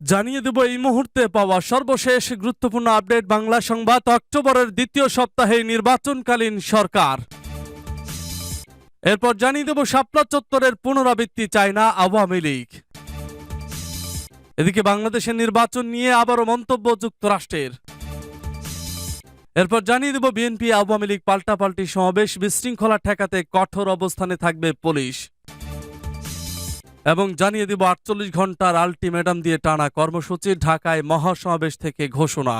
জানিয়ে দেব এই মুহূর্তে পাওয়া সর্বশেষ গুরুত্বপূর্ণ আপডেট বাংলা সংবাদ অক্টোবরের দ্বিতীয় সপ্তাহে নির্বাচনকালীন সরকার। এরপর জানিয়ে দেব শাপলা চত্বরের পুনরাবৃত্তি চায় না আওয়ামী লীগ। এদিকে বাংলাদেশের নির্বাচন নিয়ে আবারও মন্তব্য যুক্তরাষ্ট্রের। এরপর জানিয়ে দেব বিএনপি আওয়ামী লীগ পাল্টাপাল্টি সমাবেশ বিশৃঙ্খলা ঠেকাতে কঠোর অবস্থানে থাকবে পুলিশ। এবং জানিয়ে দিব আটচল্লিশ ঘণ্টার আলটিমেটাম দিয়ে টানা কর্মসূচি, ঢাকায় মহাসমাবেশ থেকে ঘোষণা।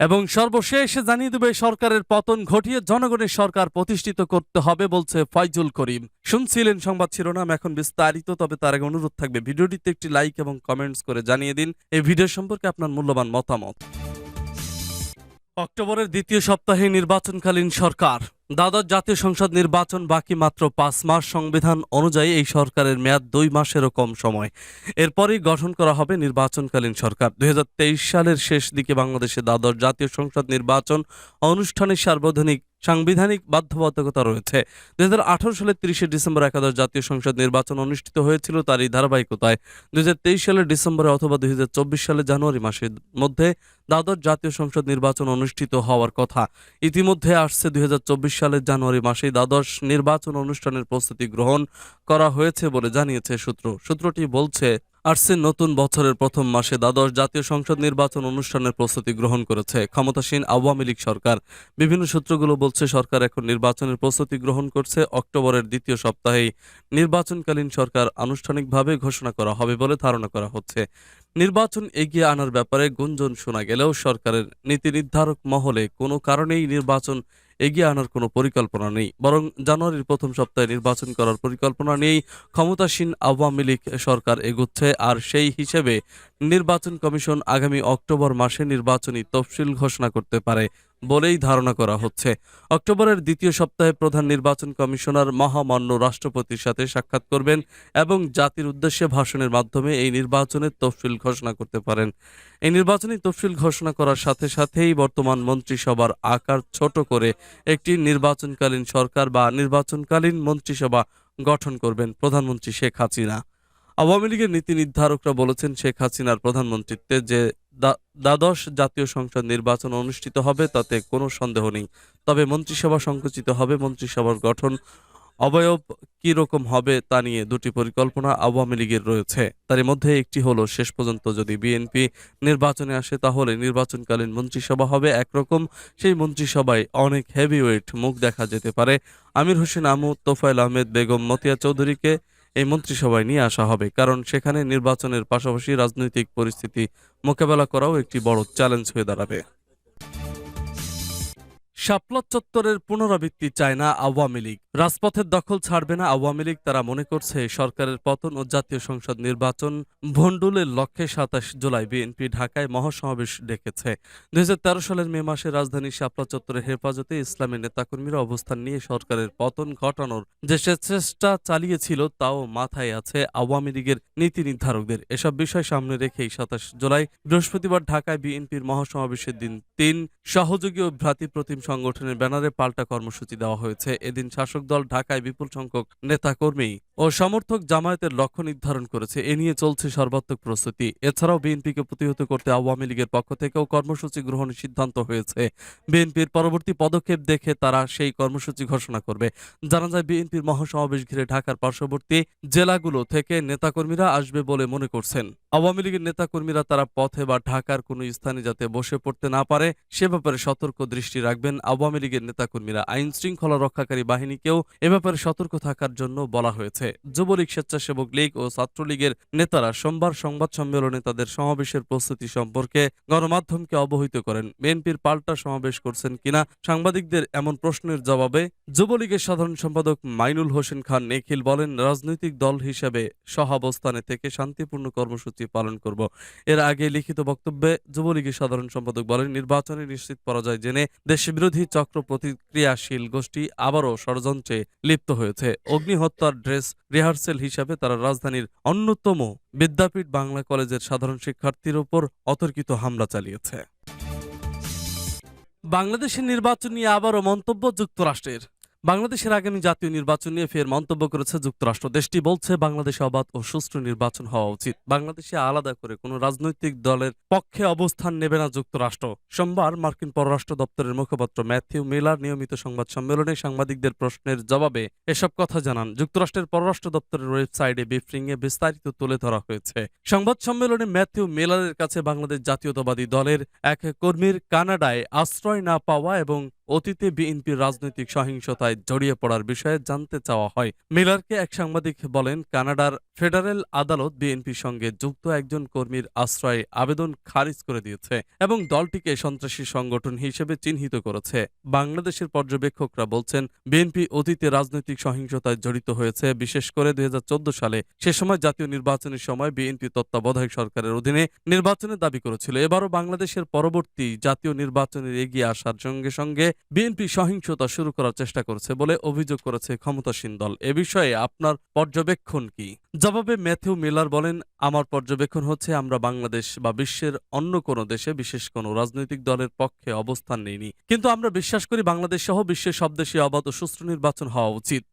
এবং সর্বশেষ জানিয়ে দেবে, সরকারের পতন ঘটিয়ে জনগণের সরকার প্রতিষ্ঠিত করতে হবে বলছে ফয়জুল করিম। শুনছিলেন সংবাদ শিরোনাম, এখন বিস্তারিত, তবে তার আগে অনুরোধ থাকবে, ভিডিওটিতে একটি লাইক এবং কমেন্টস করে জানিয়ে দিন, এই ভিডিও সম্পর্কে আপনার মূল্যবান মতামত। অক্টোবরের দ্বিতীয় সপ্তাহে নির্বাচনকালীন সরকার। দ্বাদশ জাতীয় সংসদ নির্বাচন বাকি মাত্র পাঁচ মাস সংবিধান অনুযায়ী এই সরকারের মেয়াদ দুই মাসেরও কম সময়। এরপরই গঠন করা হবে নির্বাচনকালীন সরকার। দুই হাজার তেইশ সালের শেষ দিকে বাংলাদেশে দ্বাদশ জাতীয় সংসদ নির্বাচন অনুষ্ঠানে সার্বজনীন সাংবিধানিক বাধ্যবাধকতা রয়েছে। দুই সালের তিরিশে ডিসেম্বর একাদশ জাতীয় সংসদ নির্বাচন অনুষ্ঠিত হয়েছিল তারই ধারাবাহিকতায়। দুই সালের ডিসেম্বরে অথবা দুই সালের জানুয়ারি মাসের মধ্যে দ্বাদশ জাতীয় সংসদ নির্বাচন অনুষ্ঠিত হওয়ার কথা। ইতিমধ্যে আসছে দুই হাজার চব্বিশ সালের জানুয়ারি মাসে দ্বাদশ নির্বাচন অনুষ্ঠানের প্রস্তুতি গ্রহণ করা হয়েছে বলে জানিয়েছে সূত্র। সূত্রটি বলছে আসছে নতুন বছরের প্রথম মাসে দ্বাদশ জাতীয় সংসদ নির্বাচন অনুষ্ঠানের প্রস্তুতি গ্রহণ করেছে ক্ষমতাসীন আওয়ামী লীগ সরকার। বিভিন্ন সূত্রগুলো বলছে সরকার এখন নির্বাচনের প্রস্তুতি গ্রহণ করছে অক্টোবরের দ্বিতীয় সপ্তাহেই। নির্বাচনকালীন সরকার আনুষ্ঠানিকভাবে ঘোষণা করা হবে বলে ধারণা করা হচ্ছে। নির্বাচন এগিয়ে আনার ব্যাপারে গুঞ্জন শোনা গেলেও সরকারের নীতি নির্ধারক মহলে কোনো কারণেই নির্বাচন এগিয়ে আনার কোনো পরিকল্পনা নেই। বরং জানুয়ারির প্রথম সপ্তাহে নির্বাচন করার পরিকল্পনা নিয়েই ক্ষমতাসীন আওয়ামী লীগ সরকার এগুচ্ছে, আর সেই হিসেবে নির্বাচন কমিশন আগামী অক্টোবর মাসে নির্বাচনী তফসিল ঘোষণা করতে পারে বলেই ধারণা করা হচ্ছে। অক্টোবরের দ্বিতীয় সপ্তাহে প্রধান নির্বাচন কমিশনার মহামান্য রাষ্ট্রপতির সাথে সাক্ষাৎ করবেন এবং জাতির উদ্দেশ্যে ভাষণের মাধ্যমে এই নির্বাচনের তফসিল ঘোষণা করতে পারেন। এই নির্বাচনী তফসিল ঘোষণা করার সাথে সাথেই বর্তমান মন্ত্রিসভার আকার ছোট করে একটি নির্বাচনকালীন সরকার বা নির্বাচনকালীন মন্ত্রিসভা গঠন করবেন প্রধানমন্ত্রী শেখ হাসিনা। আওয়ামী লীগের নীতি নির্ধারকরা বলেছেন শেখ হাসিনার প্রধানমন্ত্রীত্বে যে দ্বা- দ্বাদশ জাতীয় সংসদ নির্বাচন অনুষ্ঠিত হবে তাতে কোনো সন্দেহ নেই। তবে মন্ত্রিসভা সংকুচিত হবে, মন্ত্রিসভার গঠন অবয়ব কি রকম হবে তা নিয়ে দুটি পরিকল্পনা আওয়ামী লীগের রয়েছে। তার মধ্যে একটি হলো, শেষ পর্যন্ত যদি বিএনপি নির্বাচনে আসে তাহলে নির্বাচনকালীন মন্ত্রিসভা হবে একরকম। সেই মন্ত্রিসভায় অনেক হেভিওয়েট মুখ দেখা যেতে পারে। আমির হোসেন আমু, তোফায়েল আহমেদ বেগম মতিয়া চৌধুরীকে এই মন্ত্রিসভায় নিয়ে আসা হবে, কারণ সেখানে নির্বাচনের পাশাপাশি রাজনৈতিক পরিস্থিতি মোকাবেলা করাও একটি বড় চ্যালেঞ্জ হয়ে দাঁড়াবে। শাপলা চত্বরের পুনরাবৃত্তি চায় না আওয়ামী লীগ। রাজপথের দখল ছাড়বে না আওয়ামী লীগ, তারা মনে করছে সরকারের পতন ও জাতীয় সংসদ নির্বাচন ভণ্ডুলের লক্ষ্যে সাতাশ জুলাই বিএনপি ঢাকায় মহাসমাবেশ ডেকেছে। দুই হাজার তেরো সালের মে মাসে রাজধানীর শাপলা চত্বরের হেফাজতে ইসলামী নেতাকর্মীরা অবস্থান নিয়ে সরকারের পতন ঘটানোর যে চেষ্টা চালিয়েছিল, তাও মাথায় আছে আওয়ামী লীগের নীতি নির্ধারকদের। এসব বিষয় সামনে রেখেই সাতাশ জুলাই বৃহস্পতিবার ঢাকায় বিএনপির মহাসমাবেশের দিন তিন সহযোগী ও ভ্রাতৃপ্রতিম সংগঠনের ব্যানারে পাল্টা কর্মসূচি দেওয়া হয়েছে। এদিন শাসক দল ঢাকায় বিপুল সংখ্যক নেতাকর্মী ও সমর্থক জামায়াতের লক্ষ্য নির্ধারণ করেছে। এ নিয়ে চলছে সর্বাত্মক প্রস্তুতি। এছাড়াও বিএনপিকে প্রতিহত করতে আওয়ামী লীগের পক্ষ থেকেও কর্মসূচি গ্রহণের সিদ্ধান্ত হয়েছে। বিএনপির পরবর্তী পদক্ষেপ দেখে তারা সেই কর্মসূচি ঘোষণা করবে। জানা যায়, বিএনপির মহাসমাবেশ ঘিরে ঢাকার পার্শ্ববর্তী জেলাগুলো থেকে নেতাকর্মীরা আসবে বলে মনে করছেন। আওয়ামী লীগের নেতাকর্মীরা তারা পথে বা ঢাকার কোনো স্থানে যাতে বসে পড়তে না পারে, সে ব্যাপারে সতর্ক দৃষ্টি রাখবেন আওয়ামী লীগের নেতাকর্মীরা। আইন শৃঙ্খলা রক্ষাকারী বাহিনীকেও এ ব্যাপারে সতর্ক থাকার জন্য বলা হয়েছে। যুবলীগ স্বেচ্ছাসেবক লীগ ও ছাত্রলীগের নেতারা সোমবার সংবাদ সম্মেলনে তাদের সমাবেশের প্রস্তুতি সম্পর্কে গণমাধ্যমকে অবহিত করেন। বিএনপির পাল্টা সমাবেশ করছেন কিনা সাংবাদিকদের এমন প্রশ্নের জবাবে যুবলীগের সাধারণ সম্পাদক মাইনুল হোসেন খান নিখিল বলেন, রাজনৈতিক দল হিসেবে সহাবস্থানে থেকে শান্তিপূর্ণ কর্মসূচি পালন করব। এর আগে লিখিত বক্তব্যে যুবলীগের সাধারণ সম্পাদক বলেন, নির্বাচনে নিশ্চিত পরাজয় জেনে দেশবিরোধী চক্র প্রতিক্রিয়াশীল গোষ্ঠী আবারও ষড়যন্ত্রে লিপ্ত হয়েছে। অগ্নিহত্যার ড্রেস রিহার্সেল হিসাবে তারা রাজধানীর অন্যতম বিদ্যাপীঠ বাংলা কলেজের সাধারণ শিক্ষার্থীর ওপর অতর্কিত হামলা চালিয়েছে। বাংলাদেশের নির্বাচন নিয়ে আবারও মন্তব্য যুক্তরাষ্ট্রের। বাংলাদেশের আগামী জাতীয় নির্বাচন নিয়ে ফের মন্তব্য করেছে যুক্তরাষ্ট্র। দেশটি বলছে, বাংলাদেশে অবাধ ও সুষ্ঠু নির্বাচন হওয়া উচিত। বাংলাদেশে আলাদা করে কোনো রাজনৈতিক দলের পক্ষে অবস্থান নেবে না যুক্তরাষ্ট্র। সোমবার মার্কিন পররাষ্ট্র দপ্তরের মুখপাত্র ম্যাথিউ মিলার নিয়মিত সংবাদ সম্মেলনে সাংবাদিকদের প্রশ্নের জবাবে এসব কথা জানান। যুক্তরাষ্ট্রের পররাষ্ট্র দপ্তরের ওয়েবসাইটে ব্রিফিংয়ে বিস্তারিত তুলে ধরা হয়েছে। সংবাদ সম্মেলনে ম্যাথিউ মিলারের কাছে বাংলাদেশ জাতীয়তাবাদী দলের এক কর্মীর কানাডায় আশ্রয় না পাওয়া এবং অতীতে বিএনপির রাজনৈতিক সহিংসতায় জড়িয়ে পড়ার বিষয়ে জানতে চাওয়া হয়। মিলারকে এক সাংবাদিক বলেন, কানাডার ফেডারেল আদালত বিএনপির সঙ্গে যুক্ত একজন কর্মীর আশ্রয়ে আবেদন খারিজ করে দিয়েছে এবং দলটিকে সন্ত্রাসী সংগঠন হিসেবে চিহ্নিত করেছে। বাংলাদেশের পর্যবেক্ষকরা বলছেন, বিএনপি অতীতে রাজনৈতিক সহিংসতায় জড়িত হয়েছে। বিশেষ করে দুই হাজার চোদ্দ সালে সে সময় জাতীয় নির্বাচনের সময় বিএনপি তত্ত্বাবধায়ক সরকারের অধীনে নির্বাচনের দাবি করেছিল। এবারও বাংলাদেশের পরবর্তী জাতীয় নির্বাচনের এগিয়ে আসার সঙ্গে সঙ্গে বিএনপি সহিংসতা শুরু করার চেষ্টা করছে বলে অভিযোগ করেছে ক্ষমতাসীন দল। এ বিষয়ে আপনার পর্যবেক্ষণ কি? জবাবে ম্যাথিউ মিলার বলেন, আমার পর্যবেক্ষণ হচ্ছে আমরা বাংলাদেশ বা বিশ্বের অন্য কোনো দেশে বিশেষ কোনো রাজনৈতিক দলের পক্ষে অবস্থান নেইনি। কিন্তু আমরা বিশ্বাস করি বাংলাদেশ সহ বিশ্বের সব দেশে অবাধ ও সুষ্ঠু নির্বাচন হওয়া উচিত।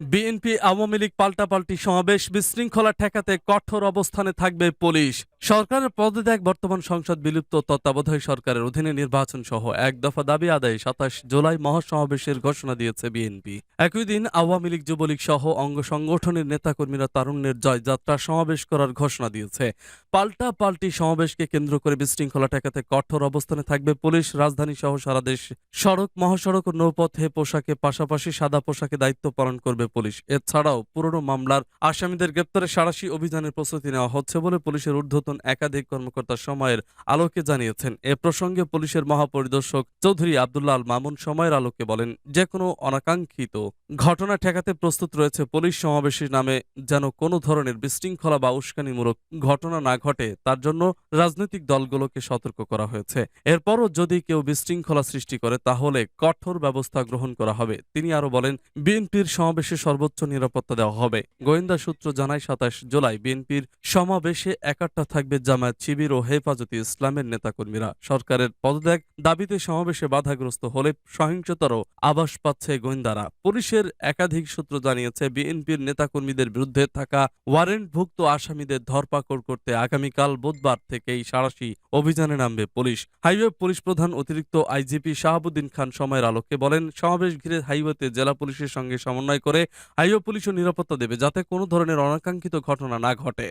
বিএনপি আওয়ামী লীগ পাল্টাপাল্টি সমাবেশ বিশৃঙ্খলা ঠেকাতে কঠোর অবস্থানে থাকবে পুলিশ। সরকারের পদত্যাগ, বর্তমান সংসদ বিলুপ্ত তত্ত্বাবধায়ক সরকারের অধীনে নির্বাচন সহ এক দফা দাবি আদায়ে সাতাশ জুলাই মহাসমাবেশের ঘোষণা দিয়েছে বিএনপি। একই দিন আওয়ামী লীগ, যুবলীগ সহ অঙ্গ সংগঠনের নেতাকর্মীরা তারুণ্যের জয়যাত্রা সমাবেশ করার ঘোষণা দিয়েছে। পাল্টা পাল্টি সমাবেশকে কেন্দ্র করে বিশৃঙ্খলা ঠেকাতে কঠোর অবস্থানে থাকবে পুলিশ, রাজধানী সহ সারা দেশ। সড়ক, মহাসড়ক ও নৌপথে পোশাকে পাশাপাশি সাদা পোশাকে দায়িত্ব পালন করবে পুলিশ। এছাড়াও পুরনো মামলার আসামিদের গ্রেপ্তারে সারাশি অভিযানের প্রস্তুতি নেওয়া হচ্ছে বলে পুলিশের ঊর্ধ্বতন একাধিক কর্মকর্তা সময়ের আলোকে জানিয়েছেন। এ প্রসঙ্গে পুলিশের মহাপরিদর্শক চৌধুরী আবদুল্লাহ আল মামুন সময়ের আলোকে বলেন যে কোনো অনাকাঙ্ক্ষিত ঘটনা ঠেকাতে প্রস্তুত রয়েছে পুলিশ সমাবেশের নামে যেন কোনো ধরনের বিশৃঙ্খলা বা উস্কানিমূলক ঘটনা না ঘটে, তার জন্য রাজনৈতিক দলগুলোকে সতর্ক করা হয়েছে। এরপরও যদি কেউ বিশৃঙ্খলা সৃষ্টি করে, তাহলে কঠোর ব্যবস্থা গ্রহণ করা হবে। তিনি আরও বলেন, বিএনপির সমাবেশে সর্বোচ্চ নিরাপত্তা দেওয়া হবে। গোয়েন্দা সূত্র জানায়, সাতাশ জুলাই বিএনপির সমাবেশে একাট্টা থাকবে জামায়াত শিবির ও হেফাজতে ইসলামের নেতাকর্মীরা। সরকারের পদত্যাগ দাবিতে সমাবেশে বাধাগ্রস্ত হলে সহিংসতারও আভাস পাচ্ছে গোয়েন্দারা। পুলিশের একাধিক সূত্র জানিয়েছে, বিএনপির নেতাকর্মীদের বিরুদ্ধে থাকা ওয়ারেন্টভুক্ত আসামিদের ধরপাকড় করতে আগামীকাল বুধবার থেকেই সারাশি অভিযানে নামবে পুলিশ। হাইওয়ে পুলিশ প্রধান অতিরিক্ত আইজিপি শাহাবুদ্দিন খান সময়ের আলোকে বলেন, সমাবেশ ঘিরে হাইওয়েতে জেলা পুলিশের সঙ্গে সমন্বয় করে হাইওয়ে পুলিশও নিরাপত্তা দেবে যাতে কোনো ধরনের অনাকাঙ্ক্ষিত ঘটনা না ঘটে।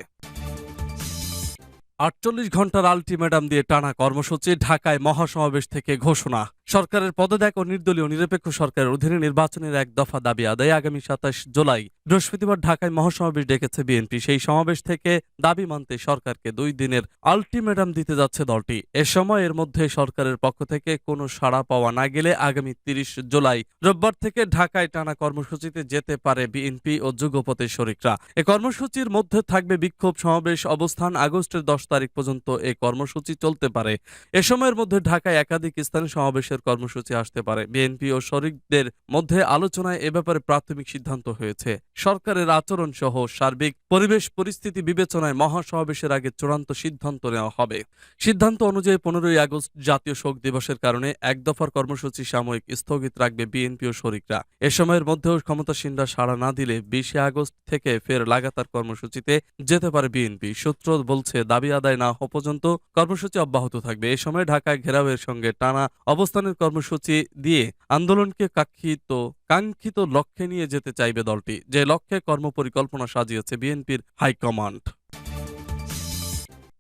আটচল্লিশ ঘণ্টার আলটিমেটাম দিয়ে টানা কর্মসূচি, ঢাকায় মহাসমাবেশ থেকে ঘোষণা। সরকারের পদত্যাগ ও নির্দলীয় নিরপেক্ষ সরকারের অধীনে নির্বাচনের এক দফা দাবি আদায়ে আগামী সাতাশ জুলাই। বৃহস্পতিবার ঢাকায় মহাসমাবেশ ডেকেছে বিএনপি। সেই সমাবেশ থেকে দাবি মানতে সরকারকে দুই দিনের আলটিমেটাম দিতে যাচ্ছে দলটি। এ সময় এর মধ্যে সরকারের পক্ষ থেকে কোনো সাড়া পাওয়া না গেলে আগামী তিরিশ জুলাই রোববার থেকে ঢাকায় টানা কর্মসূচিতে যেতে পারে বিএনপি ও যুগপথের শরিকরা। এ কর্মসূচির মধ্যে থাকবে বিক্ষোভ, সমাবেশ, অবস্থান, আগস্টের দশ তারিখ পর্যন্ত এই কর্মসূচি চলতে পারে। এ সময়ের মধ্যে ঢাকায় একাধিক স্থানে সমাবেশের কর্মসূচি আসতে পারে। বিএনপি ও শরিকদের মধ্যে আলোচনায় এ ব্যাপারে প্রাথমিক সিদ্ধান্ত হয়েছে। সরকারের আচরণ সহ সার্বিক পরিবেশ পরিস্থিতি বিবেচনায় মহাসমাবেশের আগে চূড়ান্ত সিদ্ধান্ত নেওয়া হবে। সিদ্ধান্ত অনুযায়ী পনেরোই আগস্ট জাতীয় শোক দিবসের কারণে এক দফার কর্মসূচি সাময়িক স্থগিত রাখবে বিএনপি ও শরিকরা। এ সময়ের মধ্যেও ক্ষমতাসীনরা সাড়া না দিলে বিশে আগস্ট থেকে ফের লাগাতার কর্মসূচিতে যেতে পারে বিএনপি। সূত্র বলছে, দাবি আদায় না হওয়া পর্যন্ত কর্মসূচি অব্যাহত থাকবে। এ সময় ঢাকায় ঘেরাওয়ের সঙ্গে টানা অবস্থানের কর্মসূচি দিয়ে আন্দোলনকে কাঙ্ক্ষিত কাঙ্ক্ষিত লক্ষ্যে নিয়ে যেতে চাইবে দলটি, যে লক্ষ্যে কর্মপরিকল্পনা সাজিয়েছে বিএনপির হাইকমান্ড।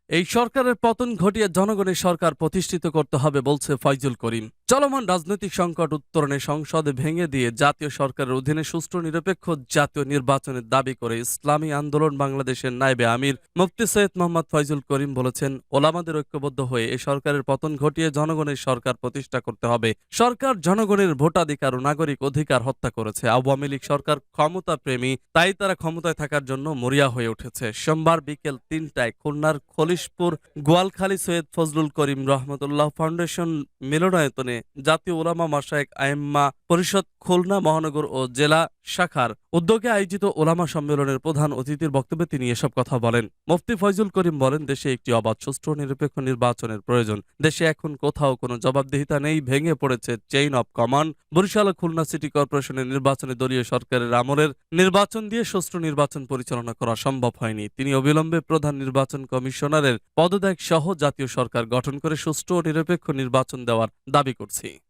এই সরকারের পতন ঘটিয়ে জনগণের সরকার প্রতিষ্ঠিত করতে হবে বলছে ফয়জুল করিম। চলমান রাজনৈতিক সংকট উত্তরণে সংসদে ভেঙে দিয়ে জাতীয় সরকারের অধীনে সুষ্ঠু নিরপেক্ষ জাতীয় নির্বাচনের দাবি করে ইসলামী আন্দোলন বাংলাদেশের নাইবে আমির। মুফতি সৈয়দ মোহাম্মদ ফয়জুল করিম বলেছেন, ওলামাদের ঐক্যবদ্ধ হয়ে এই সরকারের পতন ঘটিয়ে জনগণের সরকার প্রতিষ্ঠা করতে হবে। সরকার জনগণের ভোটাধিকার ও নাগরিক অধিকার হত্যা করেছে। আওয়ামী লীগ সরকার ক্ষমতা প্রেমী তাই তারা ক্ষমতায় থাকার জন্য মরিয়া হয়ে উঠেছে। সোমবার বিকেল তিনটায় খুলনার খলিশপুর গোয়ালখালী সৈয়দ ফজলুল করিম রহমতুল্লাহ ফাউন্ডেশন মিলনায়তনে নির্বাচনে জাতীয় ওলামা মাসায়েক আইম্মা পরিষদ খুলনা মহানগর ও জেলা শাখার উদ্যোগে আয়োজিত ওলামা সম্মেলনের প্রধান অতিথির বক্তব্যে তিনি এসব কথা বলেন। মুফতি ফয়জুল করিম বলেন, দেশে একটি অবাধ, সুষ্ঠু নিরপেক্ষ নির্বাচনের প্রয়োজন। দেশে এখন কোথাও কোনো জবাবদিহিতা নেই, ভেঙে পড়েছে chain of command Barishal Khulna city কর্পোরেশনের নির্বাচনে দলীয় সরকারের আমলের নির্বাচন দিয়ে সুষ্ঠু নির্বাচন পরিচালনা করা সম্ভব হয়নি। তিনি অবিলম্বে প্রধান নির্বাচন কমিশনারের পদত্যাগ সহ জাতীয় সরকার গঠন করে সুষ্ঠু ও নিরপেক্ষ নির্বাচন দেওয়ার দাবি করছি।